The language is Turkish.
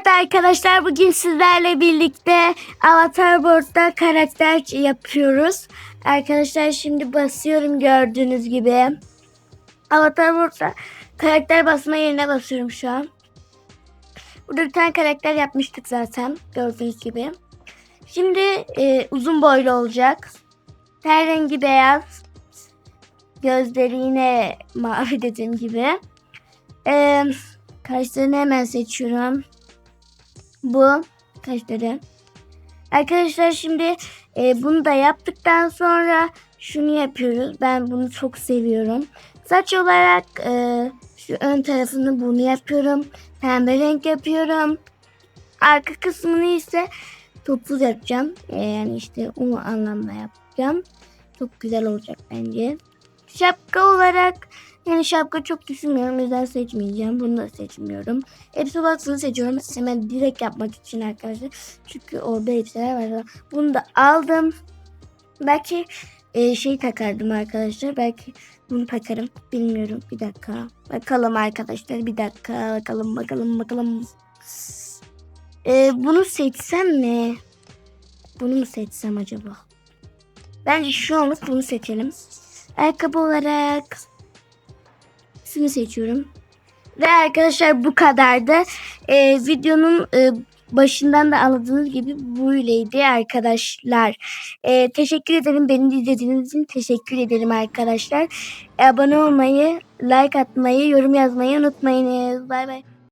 Evet arkadaşlar bugün sizlerle birlikte Avatar Board'da karakter yapıyoruz. Arkadaşlar şimdi basıyorum gördüğünüz gibi. Avatar Board'da karakter basma yerine basıyorum şu an. Burada bir tane karakter yapmıştık zaten gördüğünüz gibi. Şimdi e, uzun boylu olacak. Ten rengi beyaz. Gözleri yine mavi dediğim gibi. E, kaşlarını hemen seçiyorum. Bu kaşları. Arkadaşlar şimdi e, bunu da yaptıktan sonra şunu yapıyoruz. Ben bunu çok seviyorum. Saç olarak e, şu ön tarafını bunu yapıyorum. Pembe renk yapıyorum. Arka kısmını ise topuz yapacağım. E, yani işte o anlamda yapacağım. Çok güzel olacak bence. Şapka olarak yani şapka çok düşünmüyorum. O yüzden seçmeyeceğim. Bunu da seçmiyorum. Hepsi baksını seçiyorum. Hemen direkt yapmak için arkadaşlar. Çünkü orada hepsiler var. Bunu da aldım. Belki e, şey takardım arkadaşlar. Belki bunu takarım. Bilmiyorum. Bir dakika. Bakalım arkadaşlar. Bir dakika. Bakalım bakalım bakalım. E, bunu seçsem mi? Bunu mu seçsem acaba? Bence şu anlık bunu seçelim. Ayakkabı olarak şunu seçiyorum. Ve arkadaşlar bu kadardı. Ee, videonun e, başından da anladığınız gibi böyleydi arkadaşlar. Ee, teşekkür ederim. Beni izlediğiniz için teşekkür ederim arkadaşlar. Abone olmayı, like atmayı, yorum yazmayı unutmayınız. Bay bay.